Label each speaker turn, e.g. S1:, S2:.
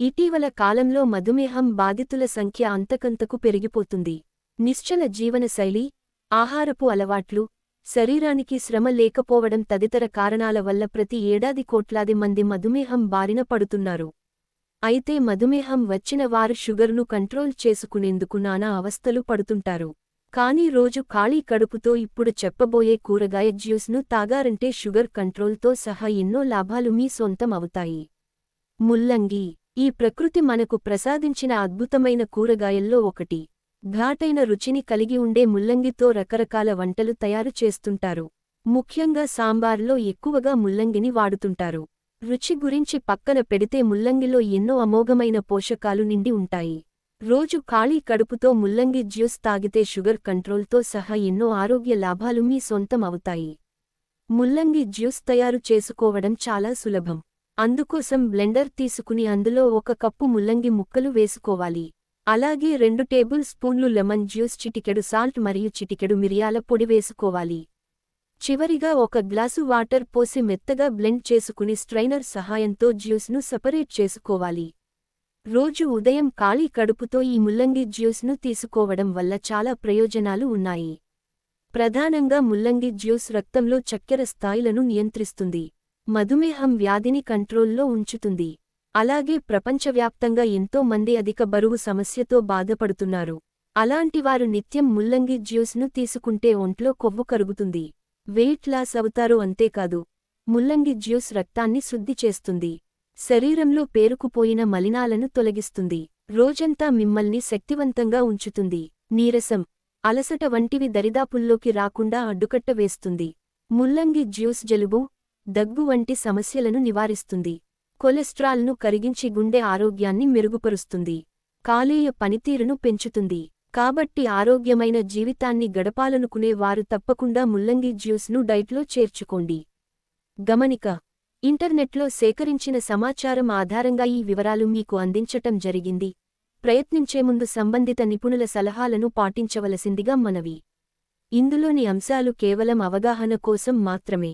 S1: ఇటీవల కాలంలో మధుమేహం బాధితుల సంఖ్య అంతకంతకు పెరిగిపోతుంది. నిశ్చల జీవనశైలి ఆహారపు అలవాట్లు శరీరానికి శ్రమ లేకపోవడం తదితర కారణాల వల్ల ప్రతి ఏడాది కోట్లాది మంది మధుమేహం బారిన పడుతున్నారు. అయితే మధుమేహం వచ్చిన వారు షుగర్ను కంట్రోల్ చేసుకునేందుకు నానా అవస్థలు పడుతుంటారు. కానీ రోజు ఖాళీ కడుపుతో ఇప్పుడు చెప్పబోయే కూరగాయ జ్యూస్ను తాగారంటే షుగర్ కంట్రోల్తో సహా ఎన్నో లాభాలు మీ సొంతం అవుతాయి. ముల్లంగి ఈ ప్రకృతి మనకు ప్రసాదించిన అద్భుతమైన కూరగాయల్లో ఒకటి. ఘాటైన రుచిని కలిగి ఉండే ముల్లంగితో రకరకాల వంటలు తయారు చేస్తుంటారు. ముఖ్యంగా సాంబార్లో ఎక్కువగా ముల్లంగిని వాడుతుంటారు. రుచి గురించి పక్కన పెడితే ముల్లంగిలో ఎన్నో అమోఘమైన పోషకాలు నిండి ఉంటాయి. రోజు ఖాళీ కడుపుతో ముల్లంగి జ్యూస్ తాగితే షుగర్ కంట్రోల్తో సహా ఎన్నో ఆరోగ్య లాభాలు మీ సొంతం అవుతాయి. ముల్లంగి జ్యూస్ తయారు చేసుకోవడం చాలా సులభం. అందుకోసం బ్లెండర్ తీసుకుని అందులో ఒక కప్పు ముల్లంగి ముక్కలు వేసుకోవాలి. అలాగే రెండు టేబుల్ స్పూన్లు లెమన్ జ్యూస్ చిటికెడు సాల్ట్ మరియు చిటికెడు మిరియాల పొడి వేసుకోవాలి. చివరిగా ఒక గ్లాసు వాటర్ పోసి మెత్తగా బ్లెండ్ చేసుకుని స్ట్రైనర్ సహాయంతో జ్యూస్ను సపరేట్ చేసుకోవాలి. రోజు ఉదయం ఖాళీ కడుపుతో ఈ ముల్లంగి జ్యూస్ను తీసుకోవడం వల్ల చాలా ప్రయోజనాలు ఉన్నాయి. ప్రధానంగా ముల్లంగి జ్యూస్ రక్తంలో చక్కెర స్థాయిలను నియంత్రిస్తుంది. మధుమేహం వ్యాధిని కంట్రోల్లో ఉంచుతుంది. అలాగే ప్రపంచవ్యాప్తంగా ఎంతో మంది అధిక బరువు సమస్యతో బాధపడుతున్నారు. అలాంటివారు నిత్యం ముల్లంగి జ్యూస్ను తీసుకుంటే ఒంట్లో కొవ్వు కరుగుతుంది. వెయిట్ లాస్ అవుతారు అంతేకాదు ముల్లంగి జ్యూస్ రక్తాన్ని శుద్ధి చేస్తుంది. శరీరంలో పేరుకుపోయిన మలినాలను తొలగిస్తుంది. రోజంతా మిమ్మల్ని శక్తివంతంగా ఉంచుతుంది. నీరసం అలసట వంటివి దరిదాపుల్లోకి రాకుండా అడ్డుకట్ట వేస్తుంది. ముల్లంగి జ్యూస్ జలుబు దగ్గు వంటి సమస్యలను నివారిస్తుంది. కొలెస్ట్రాల్ను కరిగించి గుండె ఆరోగ్యాన్ని మెరుగుపరుస్తుంది. కాలేయ పనితీరును పెంచుతుంది. కాబట్టి ఆరోగ్యమైన జీవితాన్ని గడపాలనుకునే వారు తప్పకుండా ముల్లంగి జ్యూస్ను డైట్లో చేర్చుకోండి. గమనిక. ఇంటర్నెట్లో సేకరించిన సమాచారం ఆధారంగా ఈ వివరాలు మీకు అందించటం జరిగింది. ప్రయత్నించే ముందు సంబంధిత నిపుణుల సలహాలను పాటించవలసిందిగా మనవి. ఇందులోని అంశాలు కేవలం అవగాహన కోసం మాత్రమే.